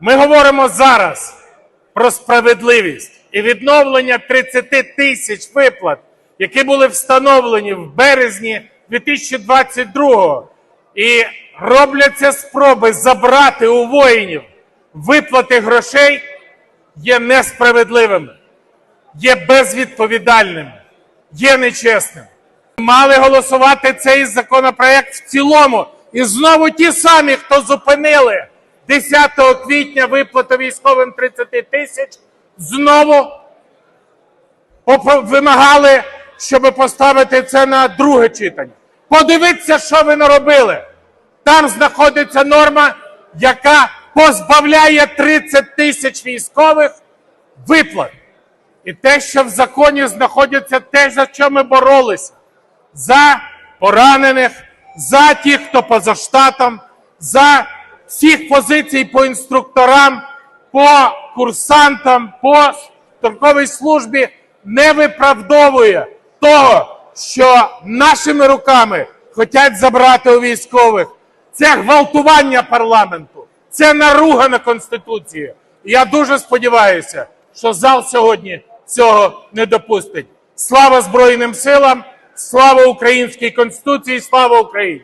Ми говоримо зараз про справедливість і відновлення 30 тисяч виплат, які були встановлені в березні 2022-го. І робляться спроби забрати у воїнів виплати грошей є несправедливими, є безвідповідальними, є нечесними. Мали голосувати цей законопроект в цілому. І знову ті самі, хто зупинили 10 квітня виплату військовим 30 тисяч, знову вимагали, щоб поставити це на друге читання. Подивіться, що ви наробили. Там знаходиться норма, яка позбавляє 30 тисяч військових виплат. І те, що в законі знаходиться те, за що ми боролися за поранених, за тих, хто поза штатом, за всіх позицій по інструкторам, по курсантам, по строковій службі не виправдовує того, що нашими руками хочуть забрати у військових. Це гвалтування парламенту, це наруга на Конституцію. Я дуже сподіваюся, що зал сьогодні цього не допустить. Слава Збройним силам! Слава українській конституції! Слава Україні!